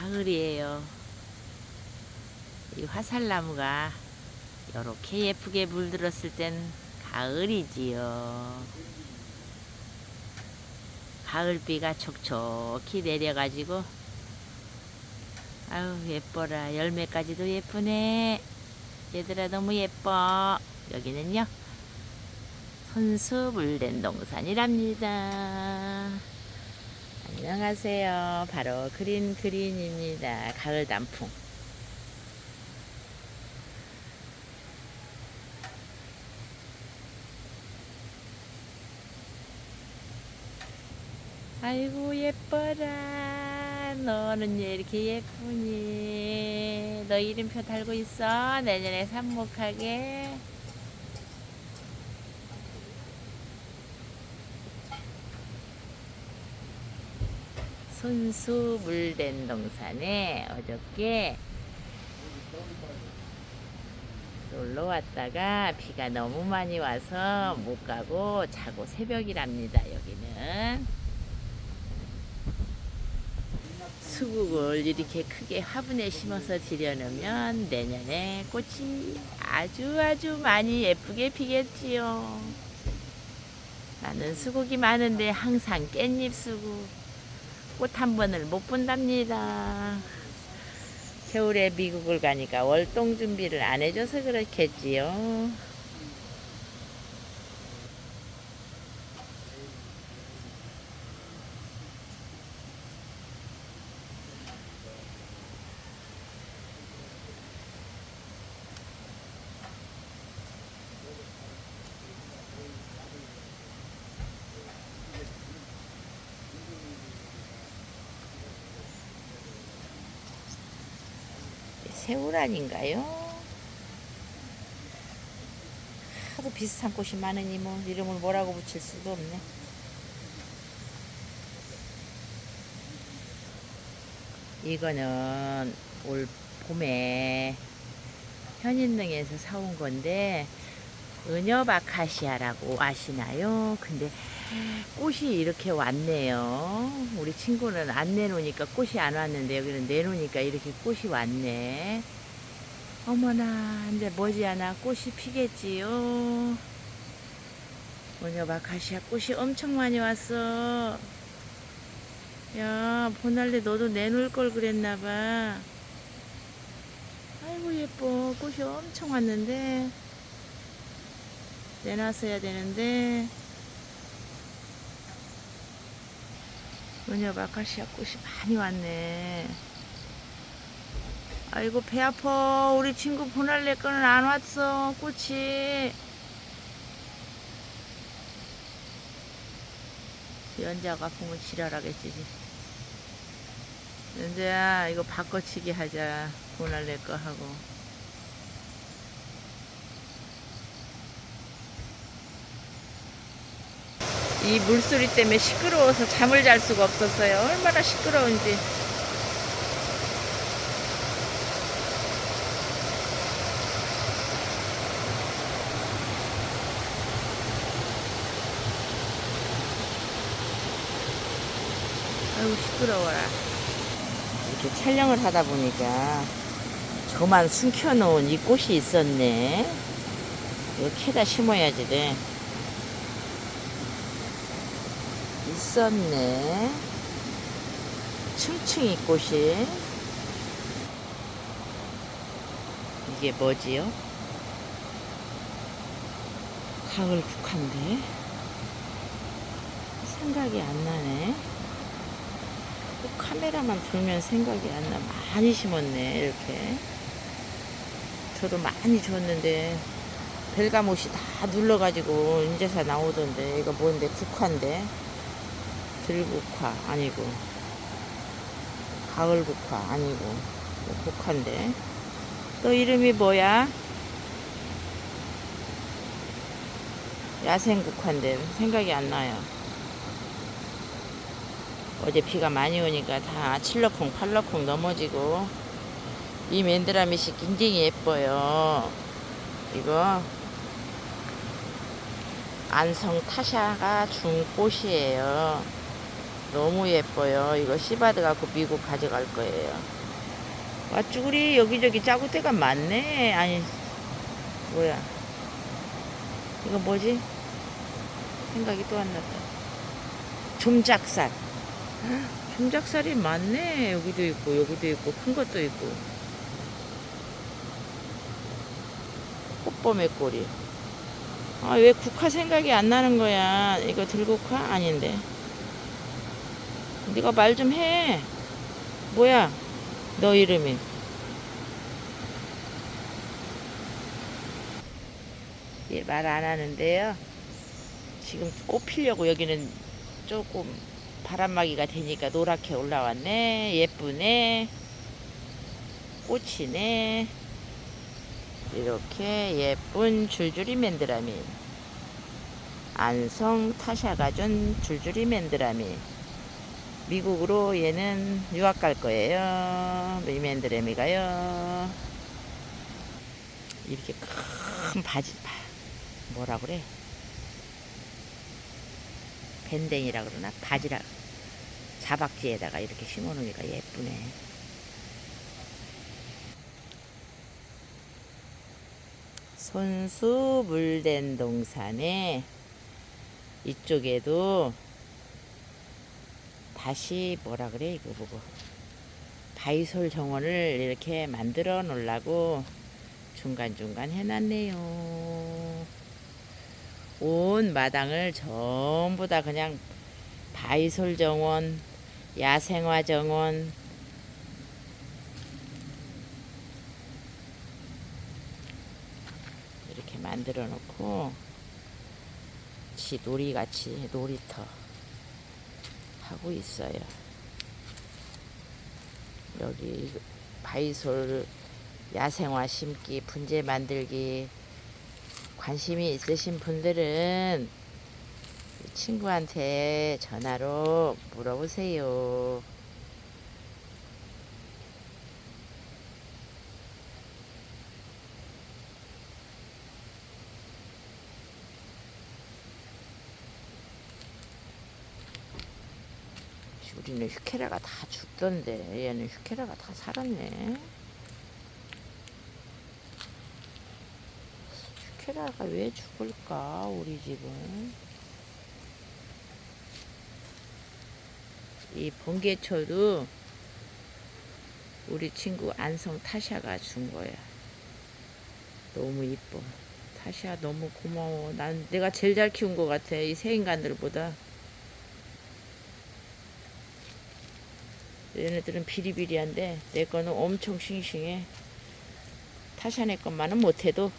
가을이에요. 이 화살나무가 이렇게 예쁘게 물들었을 땐 가을이지요. 가을비가 촉촉히 내려가지고 아유 예뻐라 열매까지도 예쁘네 얘들아 너무 예뻐 여기는요 손수 물된 동산이랍니다 안녕하세요. 바로 그린 그린입니다. 가을 단풍. 아이고 예뻐라. 너는 왜 이렇게 예쁘니? 너 이름표 달고 있어? 내년에 삽목하게 손수 물된 동산에 어저께 놀러 왔다가 비가 너무 많이 와서 못 가고 자고 새벽이랍니다 여기는 수국을 이렇게 크게 화분에 심어서 들여놓으면 내년에 꽃이 아주 아주 많이 예쁘게 피겠지요. 나는 수국이 많은데 항상 깻잎 수국 꽃 한 번을 못 본답니다. 겨울에 미국을 가니까 월동 준비를 안 해줘서 그렇겠지요. 새울 아닌가요? 하도 비슷한 꽃이 많으니 뭐 이름을 뭐라고 붙일 수도 없네. 이거는 올 봄에 현인릉에서 사온 건데 은여바카시아라고 아시나요? 근데 꽃이 이렇게 왔네요. 우리 친구는 안 내놓으니까 꽃이 안 왔는데 여기는 내놓으니까 이렇게 꽃이 왔네. 어머나, 근데 머지않아 꽃이 피겠지요. 은여바카시아 꽃이 엄청 많이 왔어. 야, 보날래 너도 내놓을 걸 그랬나봐. 아이고 예뻐. 꽃이 엄청 왔는데 내놨어야 되는데. 은엽 아카시아 꽃이 많이 왔네. 아이고 배 아파. 우리 친구 보날래 거는 안 왔어. 꽃이. 연자가 아프면 지랄하겠지. 연자야 이거 바꿔치기 하자. 보날래 거 하고. 이 물소리 때문에 시끄러워서 잠을 잘 수가 없었어요. 얼마나 시끄러운지. 아유 시끄러워라. 이렇게 촬영을 하다 보니까 저만 숨겨놓은 이 꽃이 있었네. 이거 캐다 심어야지 돼. 있었네. 층층이 꽃이. 이게 뭐지요? 가을 국화인데? 생각이 안 나네. 꼭 카메라만 들면 생각이 안 나. 많이 심었네, 이렇게. 저도 많이 줬는데, 벨가못이 다 눌러가지고, 인제사 나오던데, 이거 뭔데, 국화인데. 들국화 아니고 가을국화 아니고 국화인데 너 이름이 뭐야? 야생국화인데 생각이 안 나요. 어제 비가 많이 오니까 다 칠러콩 팔러콩 넘어지고 이 맨드라미씨 굉장히 예뻐요. 이거 안성 타샤가 준 꽃이에요. 너무 예뻐요. 이거 씨바드 갖고 미국 가져갈 거예요. 와, 쭈구리 여기저기 짜구대가 많네. 아니, 뭐야. 이거 뭐지? 생각이 또 안 났다. 좀작살. 좀작살이 많네. 여기도 있고, 여기도 있고, 큰 것도 있고. 꽃봄의 꼬리. 아, 왜 국화 생각이 안 나는 거야? 이거 들국화? 아닌데. 네가 말 좀 해. 뭐야? 너 이름이. 예, 말 안 하는데요. 지금 꽃 피려고 여기는 조금 바람막이가 되니까 노랗게 올라왔네. 예쁘네. 꽃이네. 이렇게 예쁜 줄줄이 맨드라미. 안성 타샤가 준 줄줄이 맨드라미. 미국으로 얘는 유학 갈 거예요. 이 맨드라미가요. 이렇게 큰 바지, 바- 뭐라 그래? 밴댕이라 그러나? 바지라. 자박지에다가 이렇게 심어 놓으니까 예쁘네. 손수 물된 동산에 이쪽에도 다시 뭐라 그래 이거 보고 바이솔 정원을 이렇게 만들어 놓으려고 중간중간 해놨네요. 온 마당을 전부 다 그냥 바이솔 정원, 야생화 정원, 이렇게 만들어 놓고 지 놀이같이 놀이터 하고 있어요. 여기 바이솔 야생화 심기, 분재 만들기 관심이 있으신 분들은 이 친구한테 전화로 물어보세요. 우리는 휴케라가 다 죽던데 얘는 휴케라가 다 살았네. 휴케라가 왜 죽을까 우리 집은? 이 번개초도 우리 친구 안성 타샤가 준 거야. 너무 이뻐. 타샤 너무 고마워. 난 내가 제일 잘 키운 것 같아. 이 새 인간들보다. 얘네들은 비리비리한데 내 거는 엄청 싱싱해. 타샤네 것만은 못해도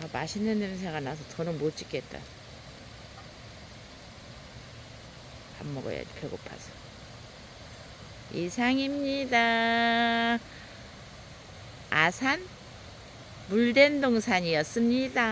아, 맛있는 냄새가 나서 더는 못 찍겠다. 밥 먹어야지 배고파서. 이상입니다. 아산 물된 동산이었습니다.